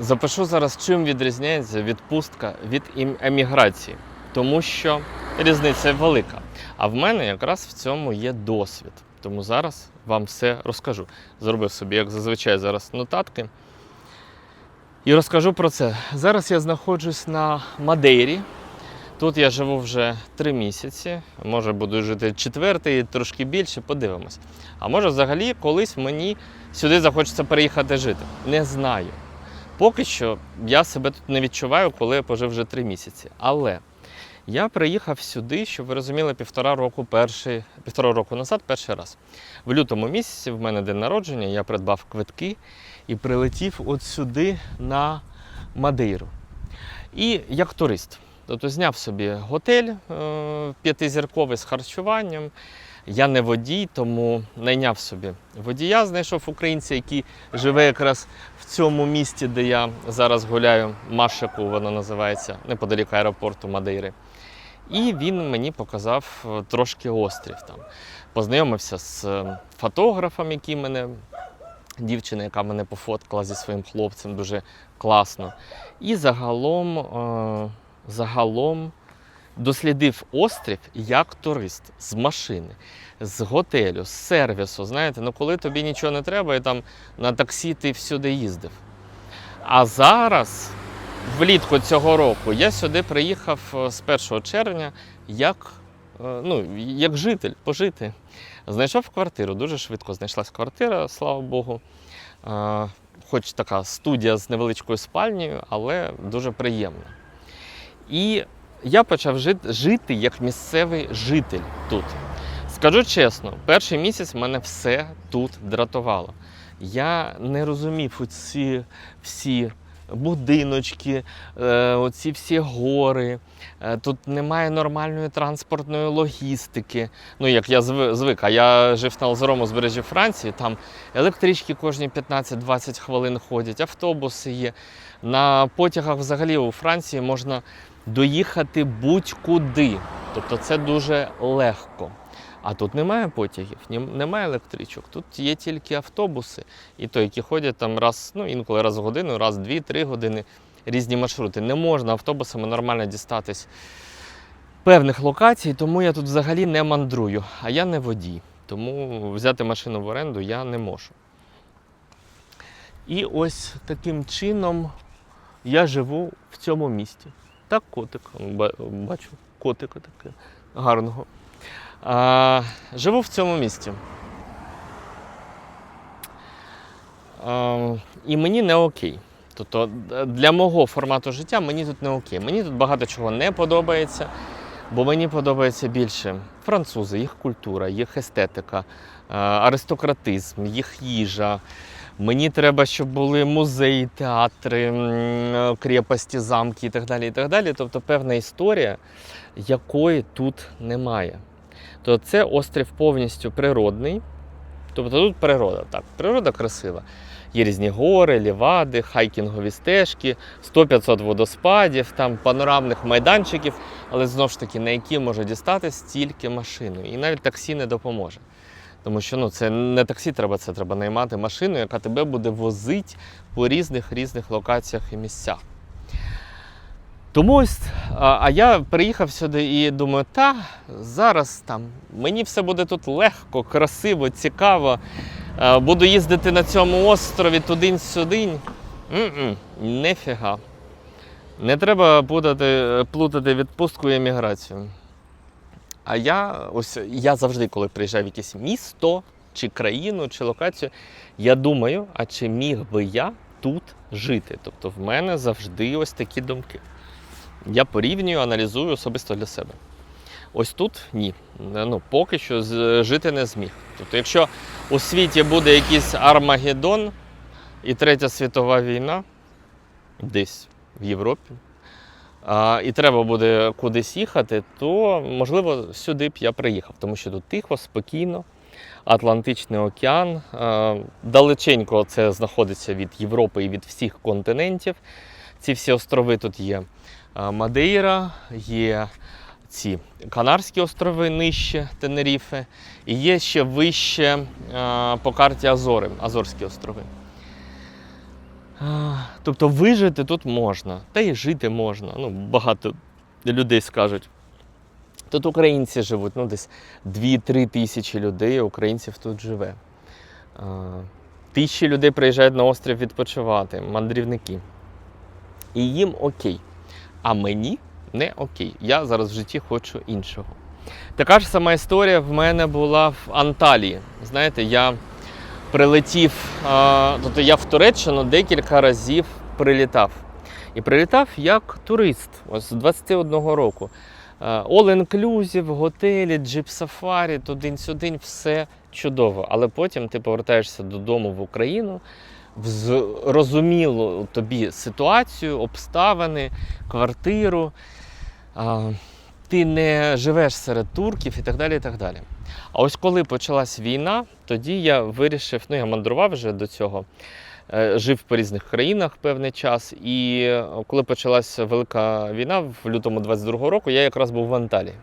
Запишу зараз, чим відрізняється відпустка від еміграції, тому що різниця велика. А в мене якраз в цьому є досвід. Тому зараз вам все розкажу. Зробив собі, як зазвичай, зараз нотатки. І розкажу про це. Зараз я знаходжусь на Мадейрі. Тут я живу вже три місяці. Може буду жити четвертий, трошки більше, подивимось. А може, взагалі, колись мені сюди захочеться переїхати жити. Не знаю. Поки що я себе тут не відчуваю, коли я пожив вже три місяці. Але я приїхав сюди, щоб ви розуміли, півтора року перший, півтора року назад, перший раз. В лютому місяці в мене день народження, я придбав квитки і прилетів от сюди на Мадейру. І як турист. Тобто зняв собі готель е, п'ятизірковий з харчуванням. Я не водій, тому найняв собі водія, знайшов українця, який живе якраз в цьому місті, де я зараз гуляю, Машику, воно називається, неподалік аеропорту Мадейри. І він мені показав е, трошки острів там. Познайомився з е, фотографом, який мене, дівчина, яка мене пофоткала зі своїм хлопцем, дуже класно. І загалом, е, загалом дослідив острів як турист з машини, з готелю, з сервісу. Знаєте, ну коли тобі нічого не треба, і там на таксі ти всюди їздив. А зараз, влітку цього року, я сюди приїхав е, з 1 червня як, е, ну, як житель, пожити. Знайшов квартиру, дуже швидко знайшлась квартира, слава Богу. Е, Хоч така студія з невеличкою спальнею, але дуже приємна. І я почав жити, як місцевий житель тут. Скажу чесно, перший місяць мене все тут дратувало. Я не розумів оці всі будиночки, е, оці всі гори. Е, Тут немає нормальної транспортної логістики. Ну, як я звик, а я жив на озерому збережжі Франції, там електрички кожні 15-20 хвилин ходять, автобуси є. На потягах взагалі у Франції можна доїхати будь-куди. Тобто це дуже легко. А тут немає потягів, немає електричок. Тут є тільки автобуси, і то, які ходять там раз, ну інколи раз в годину, раз дві-три години різні маршрути. Не можна автобусами нормально дістатись певних локацій, тому я тут взагалі не мандрую, а я не водій. Тому взяти машину в оренду я не можу. І ось таким чином я живу в цьому місті. Так, котик. Бачу, котика таке гарного. А, живу в цьому місті. А, і мені не окей. Тобто для мого формату життя мені тут не окей. Мені тут багато чого не подобається, бо мені подобається більше французи, їх культура, їх естетика, аристократизм, їх їжа. Мені треба, щоб були музеї, театри, крепості, замки і так далі. І так далі. Тобто певна історія, якої тут немає. То це острів повністю природний. Тобто тут природа, так, природа красива. Є різні гори, лівади, хайкінгові стежки, 100-500 водоспадів, там панорамних майданчиків, але знову ж таки, на які може дістатись тільки машиною. І навіть таксі не допоможе. Тому що ну, це не таксі треба, це треба наймати машину, яка тебе буде возити по різних різних локаціях і місцях. Тому ось, а, я приїхав сюди і думаю, та зараз там мені все буде тут легко, красиво, цікаво. Буду їздити на цьому острові туди-сюди. Нефіга. Не треба плутати, плутати відпустку і еміграцію. А я ось я завжди, коли приїжджаю в якесь місто, чи країну, чи локацію, я думаю, а чи міг би я тут жити? Тобто в мене завжди ось такі думки. Я порівнюю, аналізую особисто для себе. Ось тут ні. Ну, поки що жити не зміг. Тобто, якщо у світі буде якийсь Армагеддон і Третя світова війна, десь в Європі, а, і треба буде кудись їхати, то можливо сюди б я приїхав, тому що тут тихо, спокійно, Атлантичний океан. Далеченько це знаходиться від Європи і від всіх континентів. Ці всі острови тут є. Мадейра, є ці Канарські острови нижче Тенеріфе, і є ще вище по карті Азори, Азорські острови. Тобто вижити тут можна, та й жити можна. Ну, багато людей скажуть. Тут українці живуть, ну десь 2-3 тисячі людей, українців тут живе. Тисячі людей приїжджають на острів відпочивати, мандрівники. І їм окей. А мені не окей. Я зараз в житті хочу іншого. Така ж сама історія в мене була в Анталії. Знаєте, я прилетів, тобто я в Туреччину декілька разів прилітав. І прилітав як турист, ось з 21 року. All inclusive, готелі, джип-сафарі, туди-сюди, все чудово. Але потім ти повертаєшся додому в Україну, в зрозумілу тобі ситуацію, обставини, квартиру. Ти не живеш серед турків і так далі. і так далі. А ось коли почалась війна, тоді я вирішив, ну я мандрував вже до цього, е, жив по різних країнах певний час. І е, коли почалася велика війна в лютому 22-го року, я якраз був в Анталії.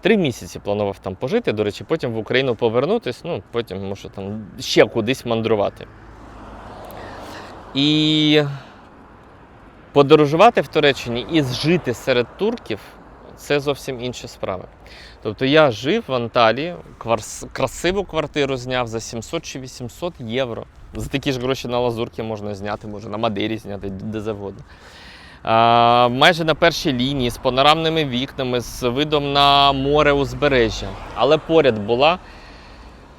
Три місяці планував там пожити, до речі, потім в Україну повернутись, ну потім може там ще кудись мандрувати. І подорожувати в Туреччині і жити серед турків це зовсім інші справи. Тобто я жив в Анталії, красиву квартиру зняв за 700 чи 800 євро. За такі ж гроші на лазурки можна зняти, може на Мадері зняти, де завгодно. А, майже на першій лінії з панорамними вікнами, з видом на море узбережжя. Але поряд була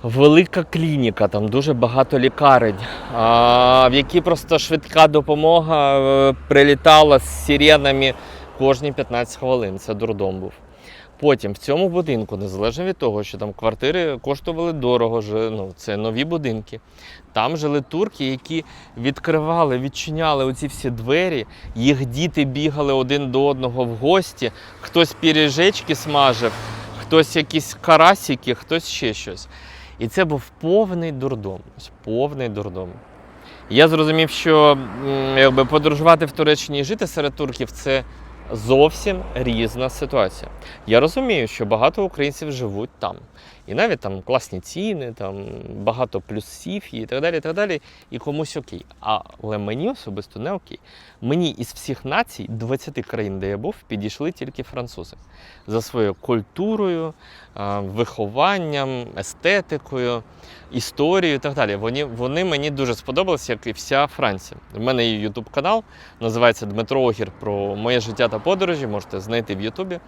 велика клініка, там дуже багато лікарень, а, в які просто швидка допомога е, прилітала з сиренами кожні 15 хвилин. Це дурдом був. Потім в цьому будинку, незалежно від того, що там квартири коштували дорого, ну, це нові будинки. Там жили турки, які відкривали, відчиняли оці всі двері. Їх діти бігали один до одного в гості. Хтось піріжечки смажив, хтось якісь карасики, хтось ще щось. І це був повний дурдом. Повний дурдом. Я зрозумів, що якби подорожувати в Туреччині і жити серед турків це зовсім різна ситуація. Я розумію, що багато українців живуть там. І навіть там класні ціни, там багато плюсів і так далі. І так далі, і комусь окей. Але мені особисто не окей. Мені із всіх націй, 20 країн, де я був, підійшли тільки французи за своєю культурою, вихованням, естетикою, історією і так далі. Вони, вони мені дуже сподобалися, як і вся Франція. У мене є YouTube канал, називається Дмитро Огір про моє життя та подорожі. Можете знайти в Ютубі,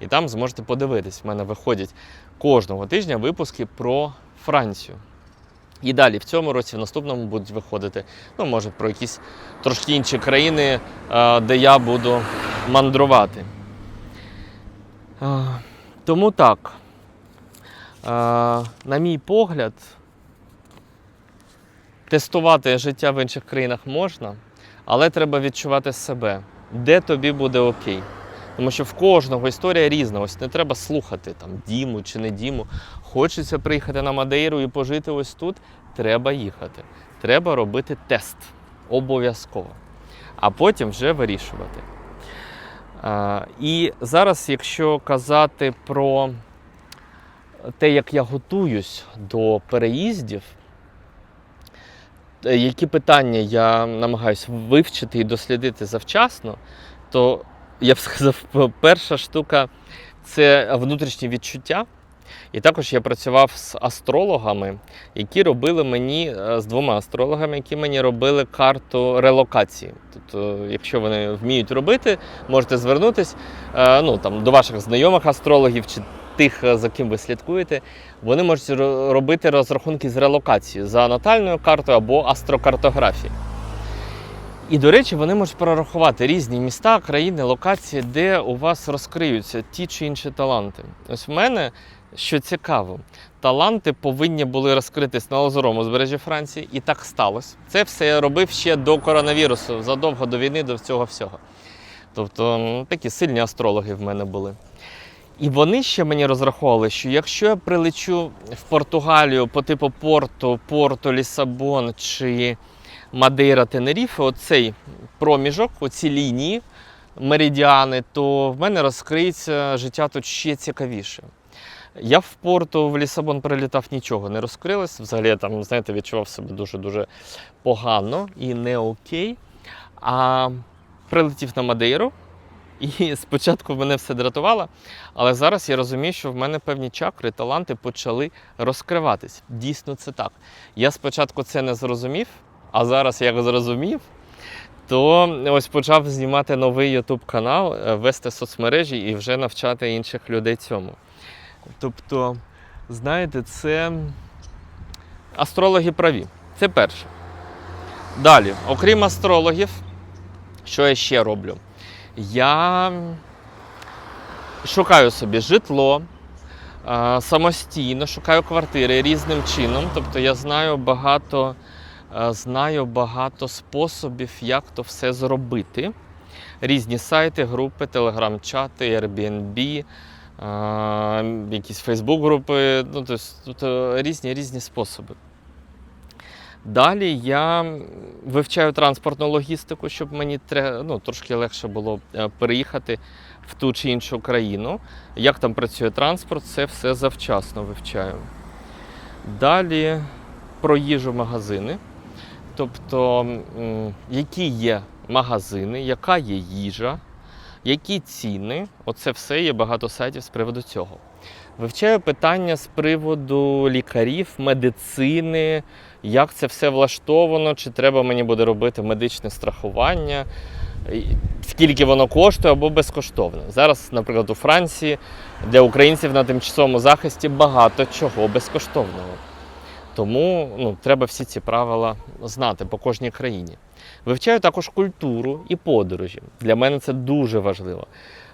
і там зможете подивитись. У мене виходять кожного тижня випуски про Францію. І далі в цьому році, в наступному будуть виходити, ну, може, про якісь трошки інші країни, е, де я буду мандрувати. Е, Тому так, е, на мій погляд, тестувати життя в інших країнах можна, але треба відчувати себе, де тобі буде окей. Тому що в кожного історія різна. Ось не треба слухати там Діму чи не Діму. Хочеться приїхати на Мадейру і пожити ось тут. Треба їхати. Треба робити тест. Обов'язково. А потім вже вирішувати. А, і зараз, якщо казати про те, як я готуюсь до переїздів, е, які питання я намагаюся вивчити і дослідити завчасно, то я б сказав, перша штука це внутрішні відчуття. І також я працював з астрологами, які робили мені е, з двома астрологами, які мені робили карту релокації. Тобто, якщо вони вміють робити, можете звернутися е, ну, там, до ваших знайомих астрологів чи тих, за ким ви слідкуєте. Вони можуть ро- робити розрахунки з релокації за натальною картою або астрокартографією. І, до речі, вони можуть прорахувати різні міста, країни, локації, де у вас розкриються ті чи інші таланти. Ось в мене, що цікаво, таланти повинні були розкритись на Лазурому узбережжі Франції, і так сталося. Це все я робив ще до коронавірусу, задовго до війни, до цього всього. Тобто такі сильні астрологи в мене були. І вони ще мені розраховували, що якщо я прилечу в Португалію по типу Порту, Порту, Лісабон чи Мадейра Тенеріфе, оцей проміжок, оці лінії, меридіани, то в мене розкриється життя тут ще цікавіше. Я в порту в Лісабон прилітав, нічого не розкрилось. Взагалі я там, знаєте, відчував себе дуже-дуже погано і не окей. А прилетів на Мадейру, і спочатку мене все дратувало, але зараз я розумію, що в мене певні чакри, таланти почали розкриватись. Дійсно, це так. Я спочатку це не зрозумів, а зараз як зрозумів, то ось почав знімати новий YouTube канал, е, вести соцмережі і вже навчати інших людей цьому. Тобто, знаєте, це астрологи праві. Це перше. Далі, окрім астрологів, що я ще роблю? Я шукаю собі житло самостійно, шукаю квартири різним чином. Тобто я знаю багато, знаю багато способів, як то все зробити. Різні сайти, групи, телеграм-чати, Airbnb, а, якісь Фейсбук-групи, ну, тобто, різні різні способи. Далі я вивчаю транспортну логістику, щоб мені ну, трошки легше було е, переїхати в ту чи іншу країну. Як там працює транспорт, це все завчасно вивчаю. Далі про їжу магазини. Тобто, які є магазини, яка є їжа, які ціни. Оце все є багато сайтів з приводу цього. Вивчаю питання з приводу лікарів, медицини, як це все влаштовано, чи треба мені буде робити медичне страхування, скільки воно коштує або безкоштовне. Зараз, наприклад, у Франції для українців на тимчасовому захисті багато чого безкоштовного. Тому ну, треба всі ці правила знати по кожній країні. Вивчаю також культуру і подорожі. Для мене це дуже важливо.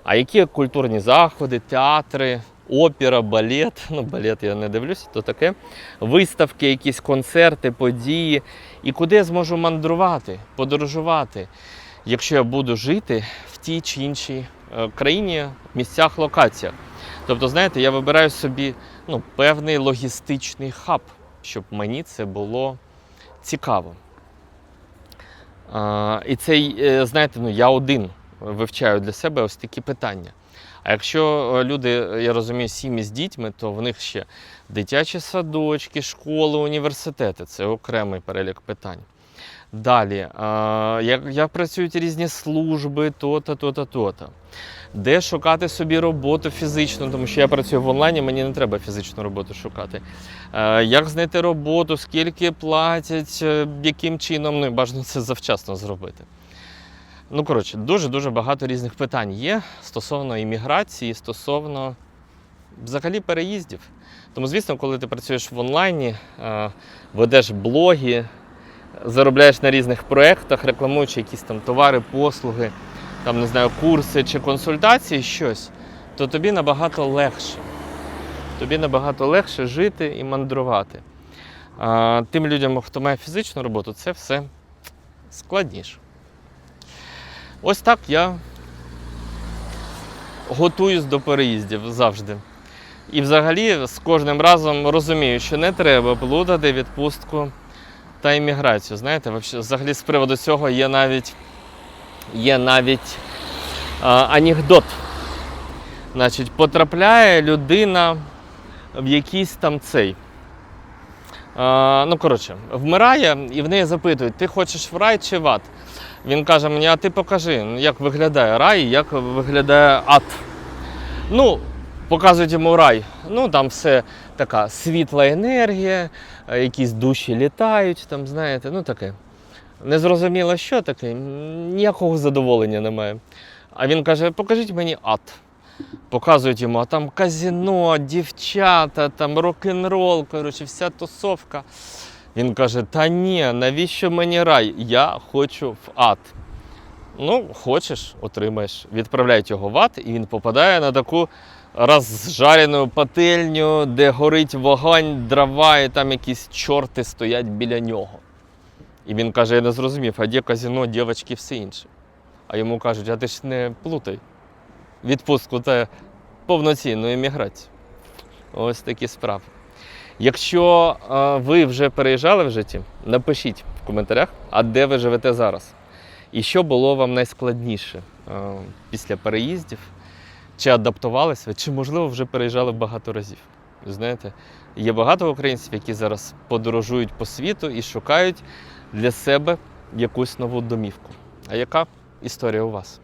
А які культурні заходи, театри, опера, балет, ну балет я не дивлюся, то таке, виставки, якісь концерти, події, і куди я зможу мандрувати, подорожувати, якщо я буду жити в тій чи іншій е, країні, місцях, локаціях. Тобто, знаєте, я вибираю собі ну, певний логістичний хаб, щоб мені це було цікаво. А, і це, е, знаєте, ну, я один вивчаю для себе ось такі питання. А якщо е, люди, я розумію, сім'ї з дітьми, то в них ще дитячі садочки, школи, університети це окремий перелік питань. Далі, як, як працюють різні служби, то-то, то-то, то-то. Де шукати собі роботу фізично, тому що я працюю в онлайні, мені не треба фізичну роботу шукати. Е, Як знайти роботу, скільки платять, е, яким чином, ну бажано це завчасно зробити. Ну, коротше, дуже-дуже багато різних питань є стосовно імміграції, стосовно взагалі переїздів. Тому, звісно, коли ти працюєш в онлайні, е, ведеш блоги, заробляєш на різних проєктах, рекламуючи якісь там товари, послуги, там, не знаю, курси чи консультації, щось, то тобі набагато легше. Тобі набагато легше жити і мандрувати. А, тим людям, хто має фізичну роботу, це все складніше. Ось так я готуюсь до переїздів завжди. І взагалі з кожним разом розумію, що не треба плутати відпустку та імміграцію. Знаєте, взагалі з приводу цього є навіть, є навіть а, анекдот. Значить, потрапляє людина в якийсь там цей. А, ну, коротше, вмирає і в неї запитують, ти хочеш в рай чи в ад? Він каже мені, а ти покажи, як виглядає рай, як виглядає ад. Ну, показують йому рай. Ну, там все така світла енергія, якісь душі літають, там, знаєте, ну таке. Незрозуміло, що таке, ніякого задоволення немає. А він каже: покажіть мені ад. Показують йому, а там казіно, дівчата, там рок-н-рол, коротше, вся тусовка. Він каже: Та ні, навіщо мені рай? Я хочу в ад. Ну, хочеш, отримаєш. Відправляють його в ад, і він попадає на таку розжарену пательню, де горить вогонь, дрова, і там якісь чорти стоять біля нього. І він каже: я не зрозумів, а де казіно, дівчатки, все інше. А йому кажуть, а ти ж не плутай відпустку та повноцінну еміграцію. Ось такі справи. Якщо ви вже переїжджали в житті, напишіть в коментарях, а де ви живете зараз. І що було вам найскладніше після переїздів, чи адаптувалися чи, можливо, вже переїжджали багато разів. Знаєте, є багато українців, які зараз подорожують по світу і шукають для себе якусь нову домівку. А яка історія у вас?